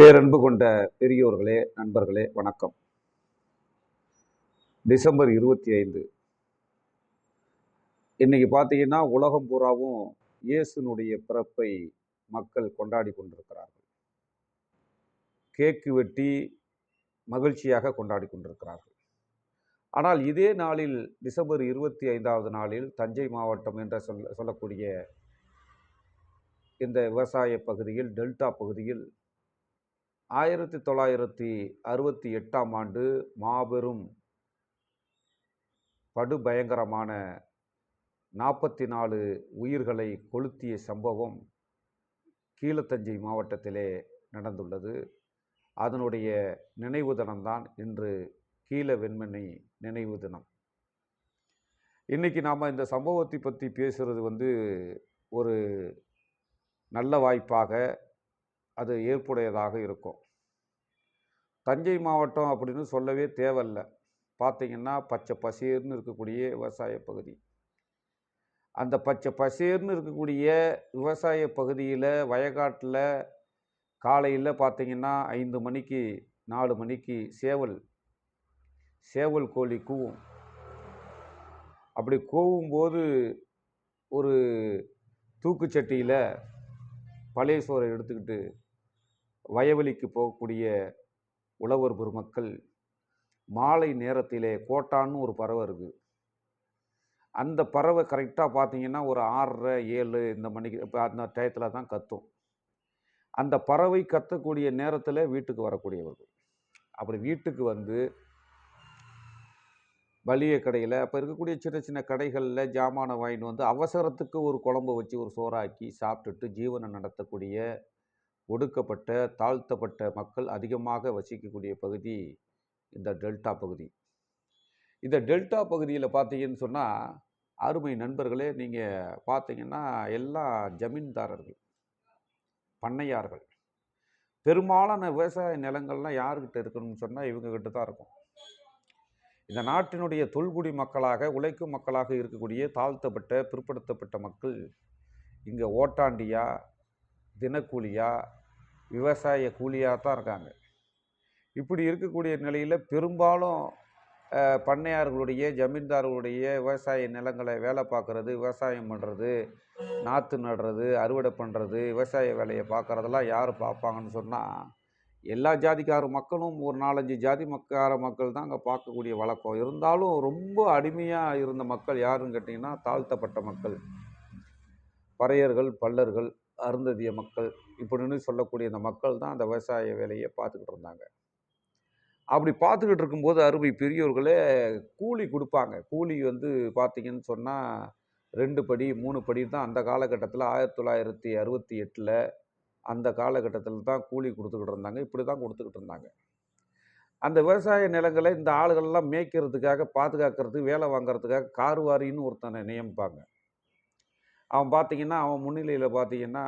பேரன்பு கொண்ட பெரியோர்களே நண்பர்களே வணக்கம். டிசம்பர் இருபத்தி ஐந்து இன்னைக்கு பார்த்தீங்கன்னா உலகம் பூராவும் இயேசுனுடைய பிறப்பை மக்கள் கொண்டாடி கொண்டிருக்கிறார்கள். கேக்கு வெட்டி மகிழ்ச்சியாக கொண்டாடி கொண்டிருக்கிறார்கள். ஆனால் இதே நாளில் டிசம்பர் இருபத்தி ஐந்தாவது நாளில் தஞ்சை மாவட்டம் என்று சொல்ல சொல்லக்கூடிய இந்த விவசாய பகுதியில் டெல்டா பகுதியில் ஆயிரத்தி தொள்ளாயிரத்தி அறுபத்தி எட்டாம் ஆண்டு மாபெரும் படுபயங்கரமான நாற்பத்தி நாலு உயிர்களை கொளுத்திய சம்பவம் கீழத்தஞ்சை மாவட்டத்திலே நடந்துள்ளது. அதனுடைய நினைவு தினம்தான் இன்று கீழ வெண்மணி நினைவு தினம். இன்னைக்கு நாம் இந்த சம்பவத்தை பற்றி பேசுகிறது வந்து ஒரு நல்ல வாய்ப்பாக அது ஏற்புடையதாக இருக்கும். தஞ்சை மாவட்டம் அப்படின்னு சொல்லவே தேவையில்லை. பார்த்தீங்கன்னா பச்சை பசேர்னு இருக்கக்கூடிய விவசாய பகுதி. அந்த பச்சை பசேர்னு இருக்கக்கூடிய விவசாய பகுதியில் வயக்காட்டில் காலையில் பார்த்தீங்கன்னா ஐந்து மணிக்கு நாலு மணிக்கு சேவல் சேவல் கோழி கூவும். அப்படி கூவும்போது ஒரு தூக்குச்சட்டியில் பழைய சோறை எடுத்துக்கிட்டு வயவெளிக்கு போகக்கூடிய உழவர் பெருமக்கள் மாலை நேரத்திலே கோட்டான்னு ஒரு பறவை இருக்குது அந்த பறவை கரெக்டாக பார்த்தீங்கன்னா ஒரு ஆறரை ஏழு இந்த மணிக்கு இப்போ அந்த டயத்தில் தான் கத்தும். அந்த பறவை கத்தக்கூடிய நேரத்தில் வீட்டுக்கு வரக்கூடியவர்கள். அப்படி வீட்டுக்கு வந்து வலிய கடையில் அப்போ இருக்கக்கூடிய சின்ன சின்ன கடைகளில் ஜாமானை வாங்கிட்டு வந்து அவசரத்துக்கு ஒரு குழம்பு வச்சு ஒரு சோறாக்கி சாப்பிட்டுட்டு ஜீவனை நடத்தக்கூடிய ஒடுக்கப்பட்ட தாழ்த்தப்பட்ட மக்கள் அதிகமாக வசிக்கக்கூடிய பகுதி இந்த டெல்டா பகுதி. இந்த டெல்டா பகுதியில் பார்த்தீங்கன்னு சொன்னால் அருமை நண்பர்களே நீங்கள் பார்த்தீங்கன்னா எல்லாம் ஜமீன்தாரர்கள் பண்ணையார்கள் பெரும்பாலான விவசாய நிலங்கள்லாம் யாருக்கிட்ட இருக்கணும்னு சொன்னால் இவங்கக்கிட்ட தான் இருக்கும். இந்த நாட்டினுடைய தொல்குடி மக்களாக உழைக்கும் மக்களாக இருக்கக்கூடிய தாழ்த்தப்பட்ட பிற்படுத்தப்பட்ட மக்கள் இங்கே ஓட்டாண்டியா தினக்கூலியாக விவசாய கூலியாக தான் இருக்காங்க. இப்படி இருக்கக்கூடிய நிலையில் பெரும்பாலும் பண்ணையார்களுடைய ஜமீன்தார்களுடைய விவசாய நிலங்களை வேலை பார்க்குறது விவசாயம் பண்ணுறது நாற்று நடுறது அறுவடை பண்ணுறது விவசாய வேலையை பார்க்குறதெல்லாம் யார் பார்ப்பாங்கன்னு சொன்னால் எல்லா ஜாதிக்கார மக்களும் ஒரு நாலஞ்சு ஜாதி மக்கார மக்கள் தான் அங்கே பார்க்கக்கூடிய வழக்கம். இருந்தாலும் ரொம்ப அடிமையாக இருந்த மக்கள் யாருன்னு கேட்டிங்கன்னா தாழ்த்தப்பட்ட மக்கள். பறையர்கள் பல்லர்கள் அருந்ததிய மக்கள் இப்படின்னு சொல்லக்கூடிய இந்த மக்கள் தான் அந்த விவசாய வேலையை பார்த்துக்கிட்டு இருந்தாங்க. அப்படி பார்த்துக்கிட்டு இருக்கும்போது அருமை பெரியோர்களே கூலி கொடுப்பாங்க. கூலி வந்து பார்த்தீங்கன்னு சொன்னால் ரெண்டு படி மூணு படி தான் அந்த காலகட்டத்தில் ஆயிரத்தி தொள்ளாயிரத்தி அறுபத்தி எட்டில் அந்த காலகட்டத்தில் தான் கூலி கொடுத்துக்கிட்டு இருந்தாங்க. இப்படி தான் கொடுத்துக்கிட்டு இருந்தாங்க. அந்த விவசாய நிலங்களை இந்த ஆளுகள்லாம் மேய்க்கிறதுக்காக பாதுகாக்கிறதுக்கு வேலை வாங்குறதுக்காக கார்வாரின்னு ஒருத்தனை நியமிப்பாங்க. அவன் பார்த்தீங்கன்னா அவன் முன்னிலையில் பார்த்தீங்கன்னா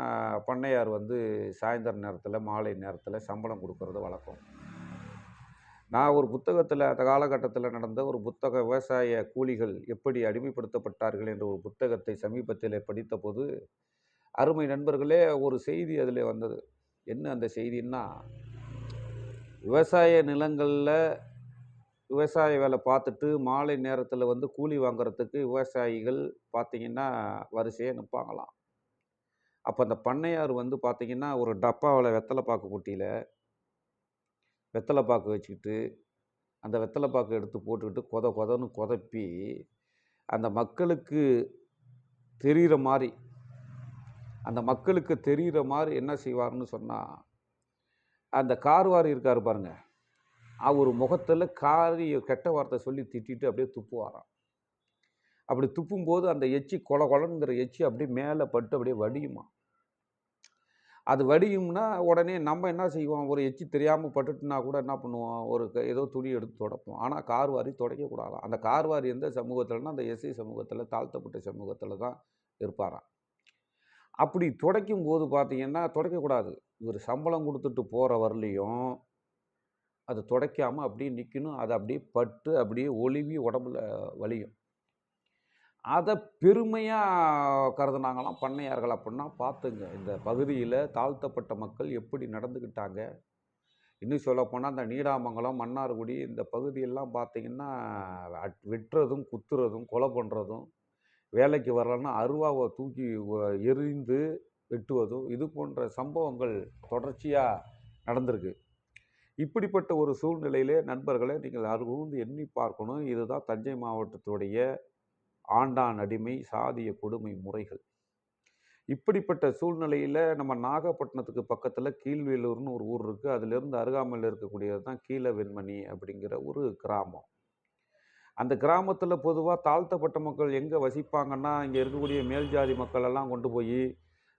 பண்ணையார் வந்து சாயந்தர நேரத்தில் மாலை நேரத்தில் சம்பளம் கொடுக்கறது வழக்கம். நான் ஒரு புத்தகத்தில் அந்த காலகட்டத்தில் நடந்த ஒரு புத்தக விவசாய கூலிகள் எப்படி அடிமைப்படுத்தப்பட்டார்கள் என்ற ஒரு புத்தகத்தை சமீபத்தில் படித்தபோது அருமை நண்பர்களே ஒரு செய்தி அதில் வந்தது. என்ன அந்த செய்தின்னா விவசாய நிலங்களில் விவசாய வேலை பார்த்துட்டு மாலை நேரத்தில் வந்து கூலி வாங்குறதுக்கு விவசாயிகள் பார்த்திங்கன்னா வரிசையாக நிற்பாங்களாம் அப்போ அந்த பண்ணையார் வந்து பார்த்தீங்கன்னா ஒரு டப்பாவில் வெத்தலை பாக்கு குட்டியில் வெத்தலை பாக்கு வச்சுக்கிட்டு அந்த வெத்தலை பாக்கு எடுத்து போட்டுக்கிட்டு கொத கொதன்னு கொதப்பி அந்த மக்களுக்கு தெரிகிற மாதிரி அந்த மக்களுக்கு தெரிகிற மாதிரி என்ன செய்வார்னு சொன்னால் அந்த கார்வாரி இருக்கார் பாருங்கள் அவர் முகத்தில் காரிய கெட்ட வார்த்தை சொல்லி திட்டிட்டு அப்படியே துப்புவாராம். அப்படி துப்பும்போது அந்த எச்சி கொல கொலங்கிற எச்சி அப்படியே மேலே பட்டு அப்படியே வடியுமா அது வடியும்னா உடனே நம்ம என்ன செய்வோம்? ஒரு எச்சி தெரியாமல் பட்டுட்டுனா கூட என்ன பண்ணுவோம்? ஒரு ஏதோ துணி எடுத்து துடைப்போம். ஆனால் கார்வாரி துடைக்கக்கூடாதான் அந்த கார்வாரி எந்த சமூகத்தில்னா அந்த எஸ்சி சமூகத்தில் தாழ்த்தப்பட்ட சமூகத்தில் தான் இருப்பாராம். அப்படி துடைக்கும் போது பார்த்தீங்கன்னா துடைக்கக்கூடாது. இவர் சம்பளம் கொடுத்துட்டு போகிற வரலையும் அது துடைக்காமல் அப்படியே நிற்கணும் அது அப்படியே பட்டு அப்படியே ஒளிவி உடம்புல வலியும். அதை பெருமையாக கருதுனாங்களாம் பண்ணையார்கள். அப்படின்னா பார்த்துங்க இந்த பகுதியில் தாழ்த்தப்பட்ட மக்கள் எப்படி நடந்துக்கிட்டாங்க? இன்னும் சொல்லப்போனால் அந்த நீடாமங்கலம் மன்னார்குடி இந்த பகுதியெல்லாம் பார்த்திங்கன்னா வெட்டுறதும் குத்துறதும் கொலை பண்ணுறதும் வேலைக்கு வரலன்னா அருவாவை தூக்கி எரிந்து வெட்டுவதும் இது போன்ற சம்பவங்கள் தொடர்ச்சியாக நடந்திருக்கு. இப்படிப்பட்ட ஒரு சூழ்நிலையிலே நண்பர்களை நீங்கள் அருகூர்ந்து எண்ணி பார்க்கணும். இதுதான் தஞ்சை மாவட்டத்துடைய ஆண்டான் அடிமை சாதிய கொடுமை முறைகள். இப்படிப்பட்ட சூழ்நிலையில் நம்ம நாகப்பட்டினத்துக்கு பக்கத்தில் கீழ்வேலூர்னு ஒரு ஊர் இருக்குது அதிலிருந்து அருகாமையில் இருக்கக்கூடியது தான் கீழ வெண்மணி அப்படிங்கிற ஒரு கிராமம். அந்த கிராமத்தில் பொதுவாக தாழ்த்தப்பட்ட மக்கள் எங்கே வசிப்பாங்கன்னா இங்கே இருக்கக்கூடிய மேல் ஜாதி மக்களெல்லாம் கொண்டு போய்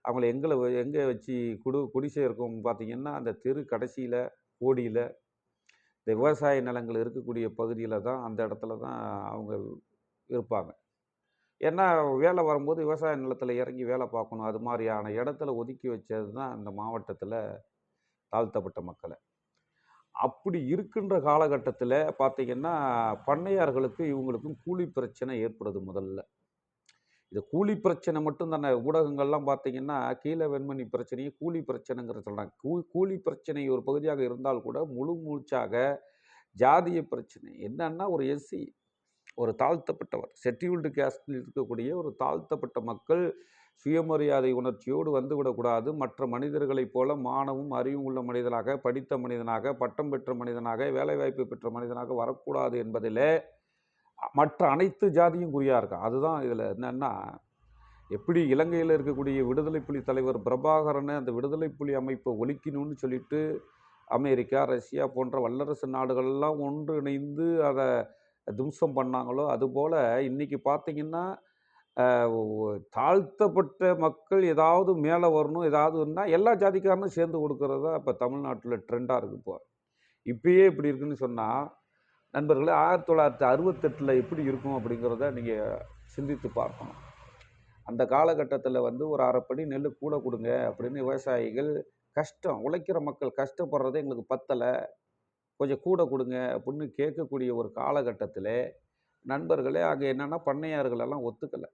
அவங்கள எங்களை எங்கே வச்சு குடு குடிசை இருக்கும் பார்த்திங்கன்னா அந்த தெரு கடைசியில் கோடியில் இந்த விவசாய நிலங்கள் இருக்கக்கூடிய பகுதியில் தான் அந்த இடத்துல தான் அவங்க இருப்பாங்க. ஏன்னா வேலை வரும்போது விவசாய நிலத்தில் இறங்கி வேலை பார்க்கணும். அது மாதிரியான இடத்துல ஒதுக்கி வச்சது தான் அந்த மாவட்டத்தில் தாழ்த்தப்பட்ட மக்களை. அப்படி இருக்கின்ற காலகட்டத்தில் பார்த்தீங்கன்னா பண்ணையார்களுக்கு இவங்களுக்கும் கூலி பிரச்சனை ஏற்படுது முதல்ல. இந்த கூலி பிரச்சனை மட்டும் தானே. ஊடகங்கள்லாம் பார்த்தீங்கன்னா கீழே வெண்மணி பிரச்சனையை கூலி பிரச்சனைங்கிற சொல்கிறாங்க கூ கூலி பிரச்சனை ஒரு பகுதியாக இருந்தால் கூட முழு மூச்சாக ஜாதிய பிரச்சனை. என்னன்னா ஒரு எஸ்சி ஒரு தாழ்த்தப்பட்டவர் செட்டியூல்டு கேஸ்டில் இருக்கக்கூடிய ஒரு தாழ்த்தப்பட்ட மக்கள் சுயமரியாதை உணர்ச்சியோடு வந்துவிடக்கூடாது மற்ற மனிதர்களைப் போல மானமும் அறிவும் உள்ள மனிதனாக படித்த மனிதனாக பட்டம் பெற்ற மனிதனாக வேலைவாய்ப்பு பெற்ற மனிதனாக வரக்கூடாது என்பதிலே மற்ற அனைத்து ஜாதியும் குறியாக இருக்கும் அதுதான் இதில் என்னென்னா எப்படி இலங்கையில் இருக்கக்கூடிய விடுதலை புலி தலைவர் பிரபாகரனை அந்த விடுதலை புலி அமைப்பை ஒழிக்கணும்னு சொல்லிட்டு அமெரிக்கா ரஷ்யா போன்ற வல்லரசு நாடுகள்லாம் ஒன்றிணைந்து அதை தும்சம் பண்ணாங்களோ அதுபோல் இன்றைக்கி பார்த்திங்கன்னா தாழ்த்தப்பட்ட மக்கள் ஏதாவது மேலே வரணும் ஏதாவதுன்னா எல்லா ஜாதிக்காரனும் சேர்ந்து கொடுக்கறது தான் இப்போ தமிழ்நாட்டில் ட்ரெண்டாக இருக்குது இப்போ. இப்பயே இப்படி இருக்குன்னு சொன்னால் நண்பர்களே ஆயிரத்தி தொள்ளாயிரத்தி அறுபத்தெட்டில் எப்படி இருக்கும் அப்படிங்கிறத நீங்கள் சிந்தித்து பார்க்கணும். அந்த காலகட்டத்தில் வந்து ஒரு அரைப்படி நெல் கூட கொடுங்க அப்படின்னு விவசாயிகள் கஷ்டம் உழைக்கிற மக்கள் கஷ்டப்படுறதே எங்களுக்கு பத்தலை. கொஞ்சம் கூட கொடுங்க அப்படின்னு கேட்கக்கூடிய ஒரு காலகட்டத்தில் நண்பர்களே அங்கே என்னென்னா பண்ணையார்களெல்லாம் ஒத்துக்கலை.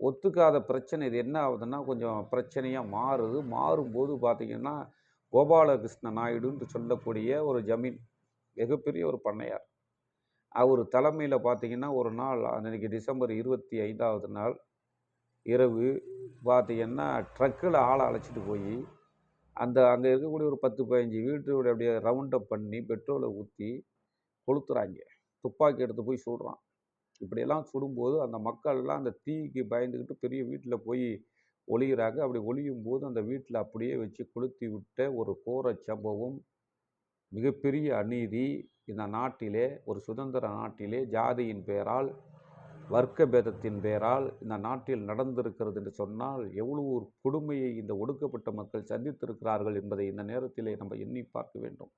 ஒத்துக்காத பிரச்சனை இது என்ன ஆகுதுன்னா கொஞ்சம் பிரச்சனையாக மாறுது. மாறும்போது பார்த்திங்கன்னா கோபாலகிருஷ்ண நாயுடுன்னு சொல்லக்கூடிய ஒரு ஜமீன் மிகப்பெரிய ஒரு பண்ணையார். அவர் தலைமையில் பார்த்தீங்கன்னா ஒரு நாள் அன்றைக்கி டிசம்பர் இருபத்தி ஐந்தாவது நாள் இரவு பார்த்தீங்கன்னா ட்ரக்கில் ஆளை அழைச்சிட்டு போய் அந்த அங்கே இருக்கக்கூடிய ஒரு பத்து பதினஞ்சு வீட்டோட அப்படியே ரவுண்டப் பண்ணி பெட்ரோலை ஊற்றி கொளுத்துறாங்க. துப்பாக்கி எடுத்து போய் சுடுறான். இப்படியெல்லாம் சுடும்போது அந்த மக்கள்லாம் அந்த தீக்கு பயந்துக்கிட்டு பெரிய வீட்டில் போய் ஒளிகிறாங்க அப்படி ஒளியும் போது அந்த வீட்டில் அப்படியே வச்சு கொளுத்தி விட்ட ஒரு கோர சம்பவம் மிகப்பெரிய அநீதி. இந்த நாட்டிலே ஒரு சுதந்திர நாட்டிலே ஜாதியின் பெயரால் வர்க்க பேதத்தின் பெயரால் இந்த நாட்டில் நடந்திருக்கிறது என்று சொன்னால் எவ்வளவு ஒரு கொடுமையை இந்த ஒடுக்கப்பட்ட மக்கள் சந்தித்திருக்கிறார்கள் என்பதை இந்த நேரத்திலே நம்ம எண்ணி பார்க்க வேண்டும்.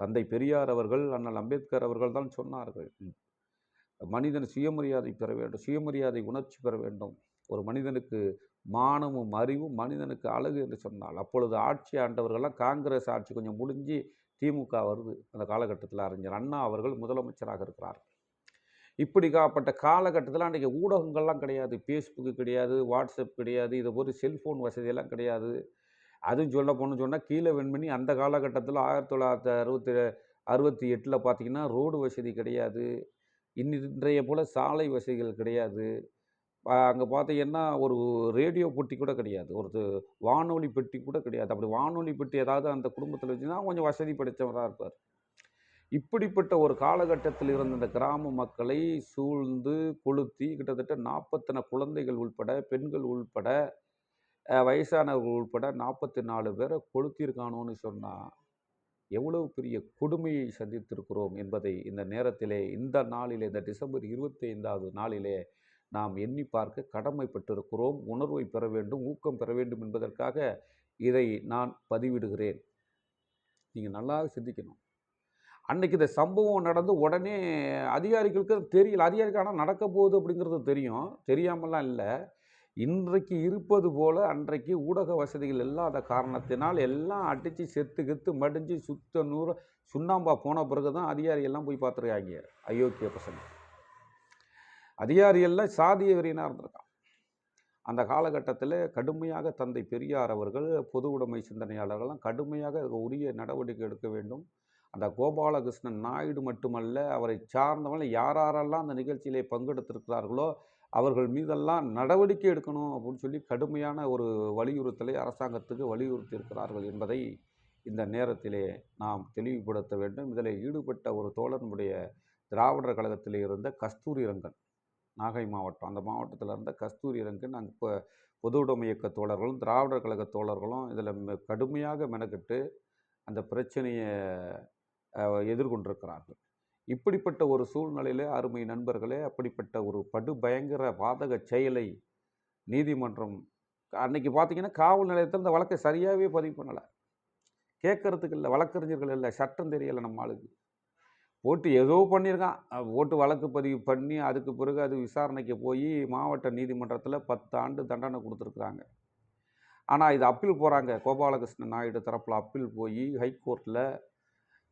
தந்தை பெரியார் அவர்கள் அண்ணல் அம்பேத்கர் அவர்கள் தான் சொன்னார்கள். மனிதன் சுயமரியாதை பெற வேண்டும் சுயமரியாதை உணர்ச்சி பெற வேண்டும். ஒரு மனிதனுக்கு மானமும் அறிவும் மனிதனுக்கு அழகு என்று சொன்னால் அப்பொழுது ஆட்சி ஆண்டவர்கள்லாம் காங்கிரஸ் ஆட்சி கொஞ்சம் முடிஞ்சு திமுக வருது அந்த காலகட்டத்தில் அறிஞர். அண்ணா அவர்கள் முதலமைச்சராக இருக்கிறார். இப்படிக்காப்பட்ட காலகட்டத்தில் அன்றைக்கி ஊடகங்கள்லாம் கிடையாது. ஃபேஸ்புக்கு கிடையாது வாட்ஸ்அப் கிடையாது இது போய் செல்ஃபோன் வசதியெல்லாம் கிடையாது. அதுவும் சொல்ல போகணும்னு சொன்னால் கீழே வெண்மணி அந்த காலகட்டத்தில் ஆயிரத்தி தொள்ளாயிரத்தி அறுபத்தி அறுபத்தி எட்டில் பார்த்தீங்கன்னா ரோடு வசதி கிடையாது. இன்றைய போல் சாலை வசதிகள் கிடையாது. அங்கே பார்த்தீங்கன்னா ஒரு ரேடியோ பெட்டி கூட கிடையாது. ஒரு வானொலி பெட்டி கூட கிடையாது. அப்படி வானொலி பெட்டி ஏதாவது அந்த குடும்பத்தில் வச்சுன்னா கொஞ்சம் வசதி படைத்தவராக இருப்பார். இப்படிப்பட்ட ஒரு காலகட்டத்தில் இருந்த இந்த கிராம மக்களை சூழ்ந்து கொளுத்தி கிட்டத்தட்ட நாற்பத்தனை குழந்தைகள் உள்பட பெண்கள் உள்பட வயசானவர்கள் உள்பட நாற்பத்தி நாலு பேரை கொளுத்திருக்கானோன்னு சொன்னால் எவ்வளவு பெரிய கொடுமையை சந்தித்திருக்கிறோம் என்பதை இந்த நேரத்திலே இந்த நாளிலே இந்த டிசம்பர் இருபத்தி ஐந்தாவது நாளிலே நாம் எண்ணி பார்க்க கடமைப்பட்டிருக்கிறோம் உணர்வை பெற வேண்டும் ஊக்கம் பெற வேண்டும் என்பதற்காக இதை நான் பதிவிடுகிறேன். நீங்கள் நல்லா சிந்திக்கணும். அன்னைக்கு இந்த சம்பவம் நடந்து உடனே அதிகாரிகளுக்கு தெரியல. அதிகாரிக்கு ஆனால் நடக்க போகுது அப்படிங்கிறது தெரியும். தெரியாமலாம் இல்லை. இன்றைக்கு இருப்பது போல் அன்றைக்கு ஊடக வசதிகள் இல்லாத காரணத்தினால் எல்லாம் அடித்து செத்து கெத்து மடிஞ்சு சுத்த நூறு சுண்ணாம்பா போன பிறகு தான் அதிகாரி எல்லாம் போய் பார்த்துருக்காங்க. அயோக்கிய பசங்க. அதிகாரியெல்லாம் சாதிய வெறியனாக இருந்திருக்கான். அந்த காலகட்டத்தில் கடுமையாக தந்தை பெரியார் அவர்கள் பொது உடைமை சிந்தனையாளர்கள்லாம் கடுமையாக உரிய நடவடிக்கை எடுக்க வேண்டும். அந்த கோபாலகிருஷ்ணன் நாயுடு மட்டுமல்ல அவரை சார்ந்தவர்கள் யாரெல்லாம் அந்த நிகழ்ச்சியிலே பங்கெடுத்திருக்கிறார்களோ அவர்கள் மீதெல்லாம் நடவடிக்கை எடுக்கணும் அப்படின்னு சொல்லி கடுமையான ஒரு வலியுறுத்தலை அரசாங்கத்துக்கு வலியுறுத்தி இருக்கிறார்கள் என்பதை இந்த நேரத்திலே நாம் தெளிவுபடுத்த வேண்டும். இதில் ஈடுபட்ட ஒரு தோழனுடைய திராவிடர் கழகத்தில் இருந்த கஸ்தூரி ரங்கன். நாகை மாவட்டம். அந்த மாவட்டத்தில் இருந்த கஸ்தூரி ரங்கன் அங்கே இப்போ பொது உடைமை இயக்க தோழர்களும் திராவிடர் கழக தோழர்களும் இதில் கடுமையாக மெனக்கெட்டு அந்த பிரச்சனையை எதிர்கொண்டிருக்கிறார்கள். இப்படிப்பட்ட ஒரு சூழ்நிலையில் அருமை நண்பர்களே அப்படிப்பட்ட ஒரு படு பயங்கர பாதக செயலை நீதிமன்றம் அன்னைக்கு பார்த்தீங்கன்னா காவல் நிலையத்தில் இந்த வழக்கை சரியாகவே பதிவு பண்ணலை. கேட்கறதுக்கு இல்லை வழக்கறிஞர்கள் இல்லை சட்டம் தெரியலை நம்ம ஆளுக்கு போட்டு ஏதோ பண்ணியிருக்கான். ஓட்டு வழக்கு பதிவு பண்ணி அதுக்கு பிறகு அது விசாரணைக்கு போய் மாவட்ட நீதிமன்றத்தில் பத்து ஆண்டு தண்டனை கொடுத்துருக்குறாங்க. ஆனால் இது அப்பீல் போகிறாங்க கோபாலகிருஷ்ணன் நாயுடு தரப்பில் அப்பீல் போய் ஹைகோர்ட்டில்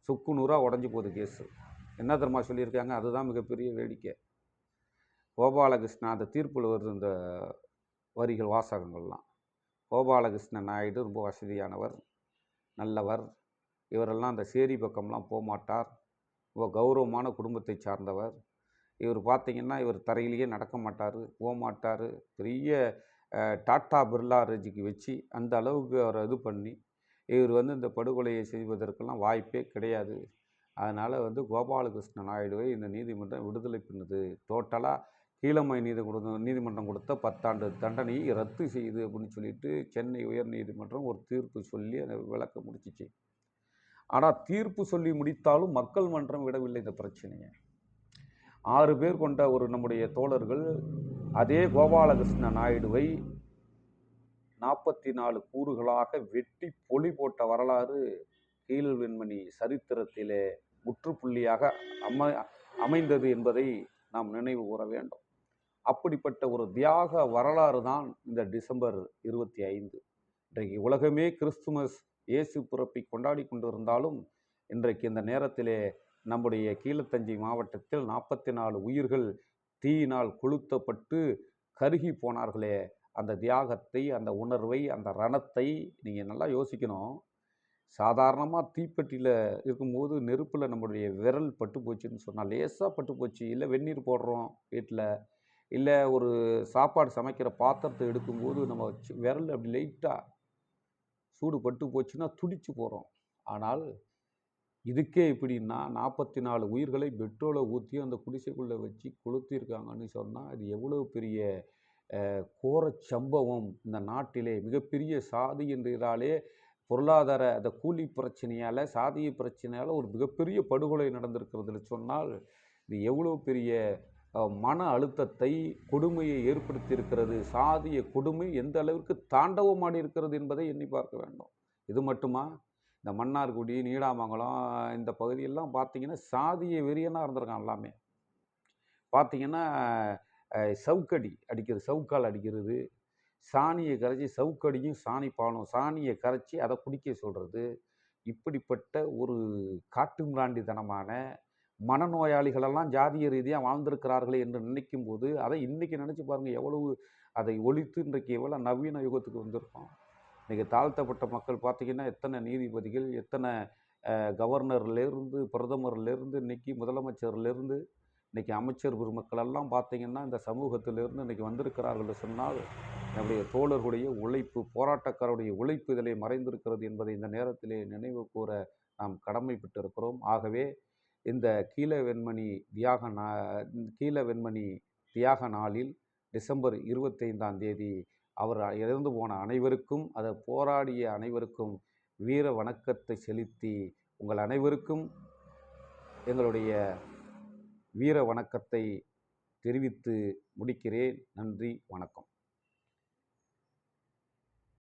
சுக்குநூறாக உடஞ்சி போகுது கேஸு. என்ன தெரியுமா சொல்லியிருக்காங்க? அதுதான் மிகப்பெரிய வேடிக்கை. கோபாலகிருஷ்ணன் அந்த தீர்ப்பில் வருது இந்த வரிகள் வாசகங்கள்லாம். கோபாலகிருஷ்ணன் நாயுடு ரொம்ப வசதியானவர் நல்லவர். இவரெல்லாம் அந்த சேரி பக்கம்லாம் போகமாட்டார். கௌரவமான குடும்பத்தை சார்ந்தவர். இவர் பார்த்தீங்கன்னா இவர் தரையிலேயே நடக்க மாட்டார் போக மாட்டார் பெரிய டாட்டா பிர்லா ரஜிக்கு வச்சு அந்த அளவுக்கு அவரை இது பண்ணி இவர் வந்து இந்த படுகொலையை செய்வதற்கெல்லாம் வாய்ப்பே கிடையாது. அதனால் வந்து கோபாலகிருஷ்ண நாயுடுவை இந்த நீதிமன்றம் விடுதலை பண்ணுது. டோட்டலாக கீழமை நீதி கொடுத்த நீதிமன்றம் கொடுத்த பத்தாண்டு தண்டனையை ரத்து செய்யுது அப்படின்னு சொல்லிட்டு சென்னை உயர் நீதிமன்றம் ஒரு தீர்ப்பு சொல்லி அதை விளக்க முடிச்சிச்சு. ஆனால் தீர்ப்பு சொல்லி முடித்தாலும் மக்கள் மன்றம் விடவில்லை இந்த பிரச்சனையை. ஆறு பேர் கொண்ட ஒரு நம்முடைய தோழர்கள் அதே கோபாலகிருஷ்ண நாயுடுவை நாற்பத்தி நாலு கூறுகளாக வெட்டி பொலி போட்ட வரலாறு கீழ்வெண்மணி சரித்திரத்திலே முற்றுப்புள்ளியாக அமை அமைந்தது என்பதை நாம் நினைவு கூற வேண்டும். அப்படிப்பட்ட ஒரு தியாக வரலாறு தான் இந்த டிசம்பர் இருபத்தி ஐந்து. இன்றைக்கு உலகமே கிறிஸ்துமஸ் இயேசு பிறப்பை கொண்டாடி கொண்டிருந்தாலும் இன்றைக்கு இந்த நேரத்திலே நம்முடைய கீழத்தஞ்சை மாவட்டத்தில் நாற்பத்தி நாலு உயிர்கள் தீயினால் கொளுத்தப்பட்டு கருகி போனார்களே அந்த தியாகத்தை அந்த உணர்வை அந்த ரணத்தை நீங்கள் நல்லா யோசிக்கணும். சாதாரணமாக தீப்பெட்டியில் இருக்கும்போது நெருப்பில் நம்மளுடைய விரல் பட்டு போச்சுன்னு சொன்னால் லேசாக பட்டு போச்சு. இல்லை வெந்நீர் போடுறோம் வீட்டில் இல்லை ஒரு சாப்பாடு சமைக்கிற பாத்திரத்தை எடுக்கும்போது நம்ம விரல் அப்படி லைட்டாக சூடு பட்டு போச்சுன்னா துடிச்சு போகிறோம் ஆனால் இதுக்கே இப்படின்னா நாற்பத்தி நாலு உயிர்களை பெட்ரோலை ஊற்றி அந்த குடிசைக்குள்ளே வச்சு கொளுத்திருக்காங்கன்னு சொன்னால் அது எவ்வளோ பெரிய கோர சம்பவம் இந்த நாட்டிலே. மிகப்பெரிய சாதி என்றாலே பொருளாதார அந்த கூலி பிரச்சனையால் சாதிய பிரச்சனையால் ஒரு மிகப்பெரிய படுகொலை நடந்திருக்கிறதுன்னு சொன்னால் இது எவ்வளோ பெரிய மன அழுத்தத்தை கொடுமையை ஏற்படுத்தியிருக்கிறது. சாதிய கொடுமை எந்த அளவிற்கு தாண்டவமாடி இருக்கிறது என்பதை எண்ணி பார்க்க வேண்டும். இது மட்டுமா? இந்த மன்னார்குடி நீடாமங்கலம் இந்த பகுதியெல்லாம் பார்த்தீங்கன்னா சாதிய வெறியனாக இருந்திருக்கான் எல்லாமே. பார்த்தீங்கன்னா சவுக்கடி அடிக்கிறது சவுக்கால் அடிக்கிறது. சாணியை கரைச்சி சவுக்கடியும் சாணி பாலும் சாணியை கரைச்சி அதை குடிக்க சொல்கிறது இப்படிப்பட்ட ஒரு காட்டு மிராண்டித்தனமான மனநோயாளிகளெல்லாம் ஜாதிய ரீதியாக வாழ்ந்திருக்கிறார்களே என்று நினைக்கும் போது அதை இன்றைக்கி நினச்சி பாருங்கள் எவ்வளவு அதை ஒழித்து இன்றைக்கு எவ்வளோ நவீன யுகத்துக்கு வந்திருக்கோம். இன்றைக்கி தாழ்த்தப்பட்ட மக்கள் பார்த்திங்கன்னா எத்தனை நீதிபதிகள் எத்தனை கவர்னர்லேருந்து பிரதமர்லேருந்து இன்னைக்கு முதலமைச்சர்லேருந்து இன்றைக்கி அமைச்சர் பெருமக்களெல்லாம் பார்த்திங்கன்னா பார்த்தீங்கன்னா இந்த சமூகத்திலிருந்து இன்றைக்கி வந்திருக்கிறார்கள் சொன்னால் நம்முடைய தோழர்களுடைய உழைப்பு போராட்டக்காரருடைய உழைப்பு இதிலே மறைந்திருக்கிறது என்பதை இந்த நேரத்திலே நினைவு கூற நாம் கடமைப்பட்டிருக்கிறோம். ஆகவே இந்த கீழ வெண்மணி தியாக நா கீழ வெண்மணி தியாக நாளில் டிசம்பர் இருபத்தைந்தாம் தேதி அவர் இறந்து போன அனைவருக்கும் அதை போராடிய அனைவருக்கும் வீர வணக்கத்தை செலுத்தி உங்கள் அனைவருக்கும் எங்களுடைய வீர வணக்கத்தை தெரிவித்து முடிக்கிறேன். நன்றி வணக்கம்.